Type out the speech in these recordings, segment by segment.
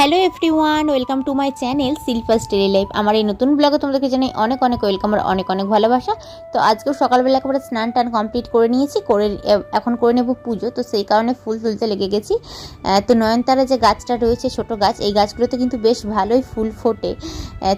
Hello everyone welcome to my channel সিলফাস daily life আমার এই নতুন ব্লগে তোমাদেরকে জানাই অনেক অনেক ওয়েলকাম আর অনেক অনেক ভালোবাসা। তো আজকেও সকালবেলা একেবারে স্নান টান কমপ্লিট করে নিয়েছি, করে এখন করে নেব পুজো। তো সেই কারণে ফুল তুলতে লেগে গেছি। তো নয়নতারা যে গাছটা রয়েছে, ছোট গাছ, এই গাছগুলোতে কিন্তু বেশ ভালোই ফুল ফোটে।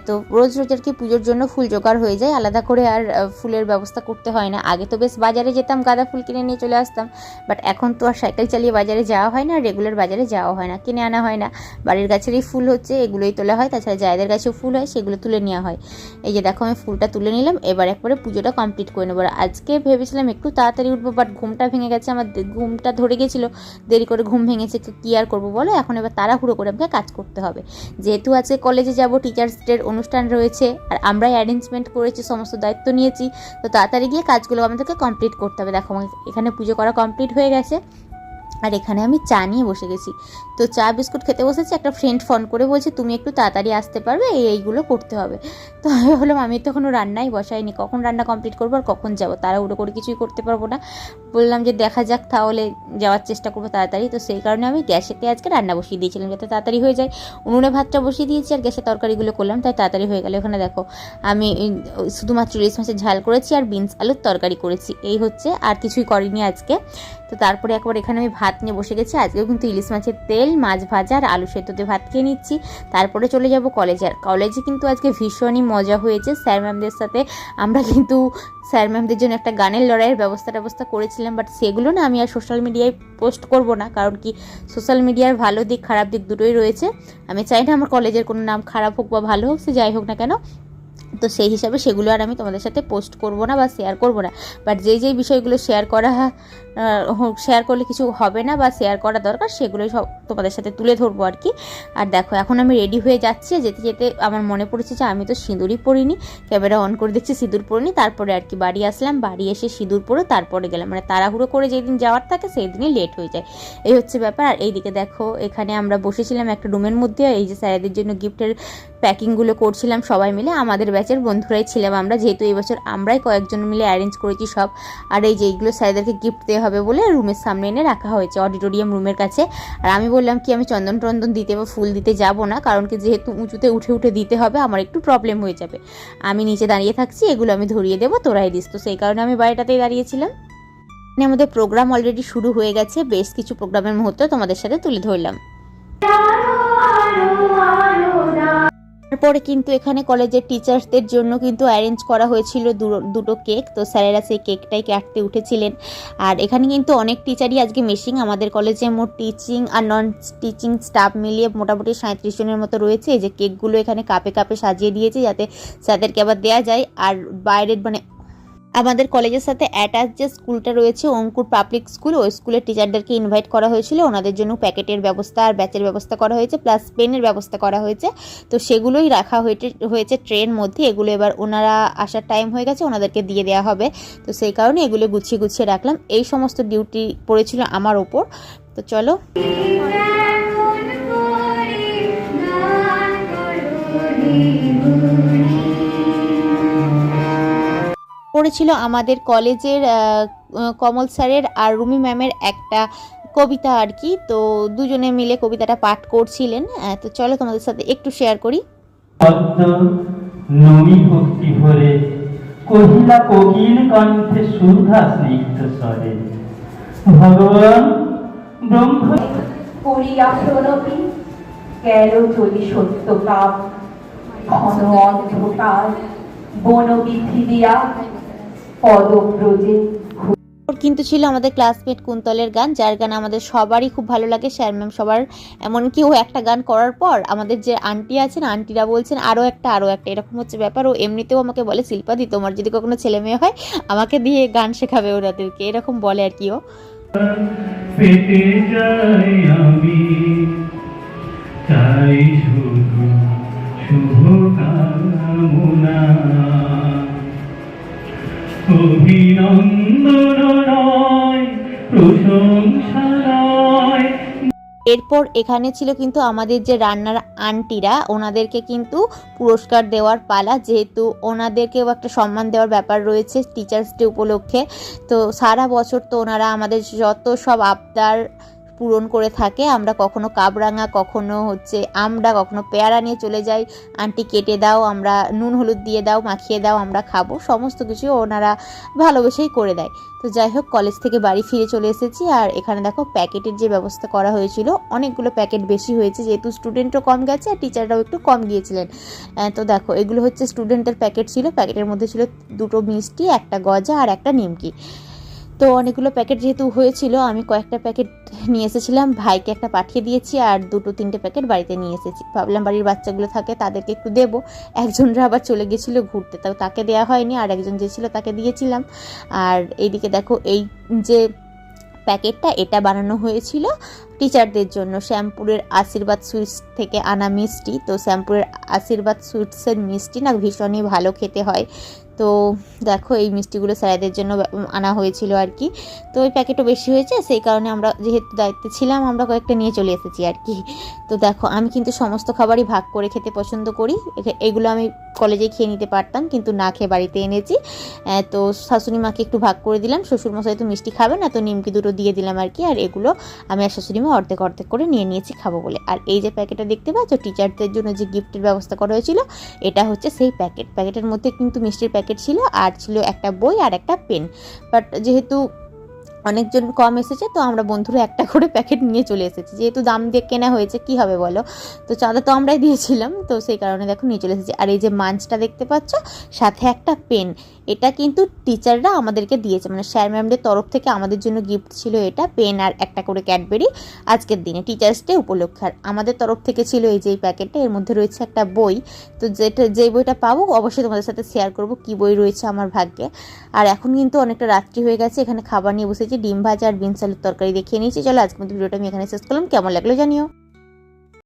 তো রোজ রোজ আর কি পুজোর জন্য ফুল জোগাড় হয়ে যায়। আলাদা করে আর ফুলের ব্যবস্থা করতে হয় না। আগে তো বেশ বাজারে যেতাম, গাঁদা ফুল কিনে নিয়ে চলে আসতাম। বাট এখন তো আর সাইকেল চালিয়ে বাজারে যাওয়া হয় না রেগুলার বাজারে যাওয়া হয় না, কিনে আনা হয় না। বাড়ির গাছেরই ফুল হচ্ছে, এগুলোই তোলা হয়। তাছাড়া যাদের গাছেও ফুল হয়, সেগুলো তুলে নেওয়া হয়। এই যে দেখো, আমি ফুলটা তুলে নিলাম, এবার একবারে পুজোটা কমপ্লিট করে নেব। আজকে ভেবেছিলাম একটু তাড়াতাড়ি উঠবো বাট ঘুমটা ভেঙে গেছে, আমার ঘুমটা ধরে গেছিল, দেরি করে ঘুম ভেঙেছে কী আর করব বলো? এখন এবার তাড়াহুড়ো করে আমাকে কাজ করতে হবে। যেহেতু আজকে কলেজে যাব টিচার্স ডের অনুষ্ঠান রয়েছে, আর আমরাই অ্যারেঞ্জমেন্ট করেছি, সমস্ত দায়িত্ব নিয়েছি, তো তাড়াতাড়ি গিয়ে কাজগুলো আমাদেরকে কমপ্লিট করতে হবে। দেখো, এখানে পুজো করা কমপ্লিট হয়ে গেছে। আর এখানে আমি চা নিয়ে বসে গেছি। তো চা বিস্কুট খেতে বসেছি, একটা ফ্রেন্ড ফোন করে বলছে, তুমি একটু তাড়াতাড়ি আসতে পারবে? এই, এইগুলো করতে হবে। তো আমি বললাম আমি তো এখনও রান্নাই বসাইনি, কখন রান্না কমপ্লিট করব আর কখন যাব? তারা উড়ো করে কিছুই করতে পারব না। বললাম যে দেখা যাক তাহলে যাওয়ার চেষ্টা করব তাড়াতাড়ি। তো সেই কারণে আমি গ্যাসেতে আজকে রান্না বসিয়ে দিয়েছিলাম যাতে তাড়াতাড়ি হয়ে যায়। উনুনে ভাতটা বসিয়ে দিয়েছি আর গ্যাসে তরকারিগুলো করলাম, তাই তাড়াতাড়ি হয়ে গেল। ওখানে দেখো, আমি শুধুমাত্র ইলিশ মাছের ঝাল করেছি আর বিনস আলুর তরকারি করেছি। এই হচ্ছে আর কিছুই করিনি আজকে। তো তারপরে একবার এখানে আমি ভাত নিয়ে বসে গেছি। আজকেও কিন্তু ইলিশ মাছের তেল, মাছ ভাজা আর আলু সেদ্ধতে ভাত খেয়ে নিচ্ছি। তারপরে চলে যাব কলেজে। আর কলেজে কিন্তু আজকে ভীষণই মজা হয়েছে। স্যার ম্যামদের সাথে আমরা কিন্তু স্যার ম্যামদের জন্য একটা গানের লড়াইয়ের ব্যবস্থা ব্যবস্থা করেছিলাম বাট সেগুলো না আমি আর সোশ্যাল মিডিয়ায় পোস্ট করব না, কারণ কি সোশ্যাল মিডিয়ার ভালো দিক খারাপ দিক দুটোই রয়েছে। আমি চাই না আমার কলেজের কোনো নাম খারাপ হোক বা ভালো হোক, সে যাই হোক না কেন। তো সেই হিসাবে সেগুলো আর আমি তোমাদের সাথে পোস্ট করব না বা শেয়ার করব না। বাট যেই যেই বিষয়গুলো শেয়ার করা শেয়ার করলে কিছু হবে না বা শেয়ার করা দরকার, সেগুলোই সব তোমাদের সাথে তুলে ধরবো আর কি। আর দেখো, এখন আমি রেডি হয়ে যাচ্ছি। যেতে যেতে আমার মনে পড়েছে যে আমি তো সিঁদুরই পরিনি। ক্যামেরা অন করে দেখছি সিঁদুর পরিনি। তারপরে আর কি বাড়ি আসলাম। বাড়ি এসে সিঁদুর পরে তারপরে গেলাম। মানে তাড়াহুড়ো করে যেদিন যাওয়ার থাকে সেই দিনই লেট হয়ে যায়। এই হচ্ছে ব্যাপার। আর এইদিকে দেখো, এখানে আমরা বসেছিলাম একটা রুমের মধ্যে। এই যে স্যারেদের জন্য গিফটের প্যাকিংগুলো করছিলাম সবাই মিলে। আমাদের ব্যাচের বন্ধুরাই ছিলাম আমরা, যেহেতু এই বছর আমরাই কয়েকজন মিলে অ্যারেঞ্জ করেছি সব। আর এই যে এইগুলো স্যারেদেরকে গিফট দেওয়া হবে বলে রুমের সামনে এনে রাখা হয়েছে অডিটোরিয়াম রুমের কাছে। আর আমি বললাম কি, আমি চন্দন টন্দন দিতে বা ফুল দিতে যাব না, কারণ কি যেহেতু উঁচুতে উঠে উঠে দিতে হবে, আমার একটু প্রবলেম হয়ে যাবে। আমি নিচে দাঁড়িয়ে থাকছি, এগুলো আমি ধরিয়ে দেবো তোরাই দিস। তো সেই কারণে আমি বাড়িটাতেই দাঁড়িয়েছিলাম। এখানে আমাদের প্রোগ্রাম অলরেডি শুরু হয়ে গেছে, বেশ কিছু প্রোগ্রামের মুহূর্ত তোমাদের সাথে তুলে ধরলাম। তারপরে কিন্তু এখানে কলেজের টিচার্সদের জন্য কিন্তু অ্যারেঞ্জ করা হয়েছিল দুটো কেক তো স্যারেরা সেই কেকটাই কাটতে উঠেছিলেন। আর এখানে কিন্তু অনেক টিচারই আজকে মিসিং আমাদের কলেজে মোট টিচিং আর নন টিচিং স্টাফ মিলিয়ে মোটামুটি সাঁত্রিশ জনের মতো রয়েছে। এই যে কেকগুলো এখানে কাপে কাপে সাজিয়ে দিয়েছে যাতে স্যারদেরকে আবার দেওয়া যায়। আর বাইরের মানে আমাদের কলেজের সাথে অ্যাটাচ যে স্কুলটা রয়েছে, অঙ্কুর পাবলিক স্কুল ওই স্কুলের টিচারদেরকে ইনভাইট করা হয়েছিল। ওনাদের জন্য প্যাকেটের ব্যবস্থা আর ব্যাচের ব্যবস্থা করা হয়েছে প্লাস পেনের ব্যবস্থা করা হয়েছে। তো সেগুলোই রাখা হয়েছে হয়েছে ট্রেন মধ্যে। এগুলো এবার ওনারা আসার টাইম হয়ে গেছে, ওনাদেরকে দিয়ে দেওয়া হবে। তো সেই কারণে এগুলো গুছিয়ে গুছিয়ে রাখলাম। এই সমস্ত ডিউটি পড়েছিল আমার ওপর। তো চলো। পড়েছিল আমাদের কলেজের কমল স্যারের আর রুমি ম্যামের একটা কবিতা আর কি। তো দুজনে মিলে কবিতাটা পাঠ করছিলেন। তো চলো তোমাদের সাথে একটু শেয়ার করি। নমি ভক্তি ভরে কহিলা কোকিল কণ্ঠে সুধা স্নিগ্ধ স্বরে ভগবান ব্রহ্ম গেল চলি ঘন অন্ধকার বনবিধি দিয়া পদব্রজে। কিন্তু ছিল আমাদের ক্লাসমেট কুন্তলের গান যার গান আমাদের সবারই খুব ভালো লাগে। স্যার ম্যাম সবার এমনকি ও একটা গান করার পর আমাদের যে আন্টি আছেন আন্টিরা বলছেন আরও একটা আরও একটা। এরকম হচ্ছে ব্যাপার। ও এমনিতেও আমাকে বলে শিল্পাদি তোমার যদি কখনো ছেলে মেয়ে হয় আমাকে দিয়ে গান শেখাবে ওরাদেরকে এরকম বলে আর কি ও। পেতে যাই আমি চাই শুধু শুভ কামনা এরপর এখানে ছিল কিন্তু আমাদের যে রান্নার আন্টিরা, ওনাদেরকে কিন্তু পুরস্কার দেওয়ার পালা, যেহেতু ওনাদেরকেও একটা সম্মান দেওয়ার ব্যাপার রয়েছে টিচার্স ডে উপলক্ষে। তো সারা বছর তো ওনারা আমাদের যত সব আবদার পূরণ করে থাকে। আমরা কখনো কাবরাঙা, কখনো হচ্ছে আমরা কখনো পেয়ারা নিয়ে চলে যাই। আন্টি কেটে দাও, আমরা নুন, হলুদ দিয়ে দাও, মাখিয়ে দাও, আমরা খাব। সমস্ত কিছু ওনারা ভালোবেসেই করে দেয়। তো যাই হোক কলেজ থেকে বাড়ি ফিরে চলে এসেছি। আর এখানে দেখো, প্যাকেটের যে ব্যবস্থা করা হয়েছিল, অনেকগুলো প্যাকেট বেশি হয়েছে। যেহেতু স্টুডেন্টও কম গেছে আর টিচাররাও একটু কম গিয়েছিলেন। তো দেখো, এগুলো হচ্ছে স্টুডেন্টের প্যাকেট ছিল। প্যাকেটের মধ্যে ছিল দুটো মিষ্টি, একটা গজা আর একটা নিমকি। তো অনেকগুলো প্যাকেট যেহেতু হয়েছিল, আমি কয়েকটা প্যাকেট নিয়ে এসেছিলাম। ভাইকে একটা পাঠিয়ে দিয়েছি আর দুটো, তিনটে প্যাকেট বাড়িতে নিয়ে এসেছি। ভাবলাম বাড়ির বাচ্চাগুলো থাকে তাদেরকে একটু দেবো। একজনরা আবার চলে গেছিল ঘুরতে, তাও তাকে দেওয়া হয়নি। আর একজন যে ছিল তাকে দিয়েছিলাম। আর এইদিকে দেখো, এই যে প্যাকেটটা, এটা বানানো হয়েছিল। টিচারদের জন্য শ্যামপুরের আশীর্বাদ সুইটস থেকে আনা মিষ্টি। তো শ্যামপুরের আশীর্বাদ সুইটসের মিষ্টি না ভীষণই ভালো খেতে হয়। তো দেখো এই মিষ্টিগুলো স্যারেদের জন্য আনা হয়েছিল আর কি। তো ওই প্যাকেটও বেশি হয়েছে, সেই কারণে আমরা যেহেতু দায়িত্বে ছিলাম, আমরা কয়েকটা নিয়ে চলে এসেছি আর কি। তো দেখো, আমি কিন্তু সমস্ত খাবারই ভাগ করে খেতে পছন্দ করি। এগুলো আমি কলেজে খেয়ে নিতে পারতাম, কিন্তু না খেয়ে বাড়িতে এনেছি। তো শাশুড়ি মাকে একটু ভাগ করে দিলাম শ্বশুর মশাই তো মিষ্টি খাবে না, তো নিমকি দুটো দিয়ে দিলাম আর কি। আর এগুলো আমি আর শাশুড়ি মা অর্ধেক অর্ধেক করে নিয়ে নিয়েছি, খাব বলে। আর এই যে প্যাকেটটা দেখতে পাচ্ছ টিচারদের জন্য যে গিফটের ব্যবস্থা করা হয়েছিল, এটা হচ্ছে সেই প্যাকেট। প্যাকেটের মধ্যে কিন্তু মিষ্টির প্যাকেট ছিল, আর ছিল একটা বই আর একটা পেন। বাট যেহেতু অনেকজন কম এসেছে, তো আমরা বন্ধুরা একটা করে প্যাকেট নিয়ে চলে এসেছি। যেহেতু দাম দিয়ে কেনা হয়েছে, কি হবে বলো? তো চাঁদা তো আমরাই দিয়েছিলাম, তো সেই কারণে দেখো নিয়ে চলে এসেছি। আর এই যে মাঞ্চটা দেখতে পাচ্ছ, সাথে একটা পেন। এটা কিন্তু টিচাররা আমাদেরকে দিয়েছে মানে স্যার ম্যামদের তরফ থেকে আমাদের জন্য গিফট ছিল এটা, পেন আর একটা করে ক্যাডবেরি আজকের দিনে, টিচার্স ডে উপলক্ষে। আর আমাদের তরফ থেকে ছিল এই যে প্যাকেটটা, এর মধ্যে রয়েছে একটা বই। তো যেটা যেই বইটা পাবো, অবশ্যই তোমাদের সাথে শেয়ার করব, কি বই রয়েছে আমার ভাগ্যে। আর এখন কিন্তু অনেকটা রাত্রি হয়ে গেছে, এখানে খাবার নিয়ে বসেছি। ডিম ভাজা আর বিনস আলুর তরকারি দেখিয়ে নিয়েছি। চলো আজকের মধ্যে ভিডিওটা আমি এখানে শেষ করলাম। কেমন লাগল জানিও।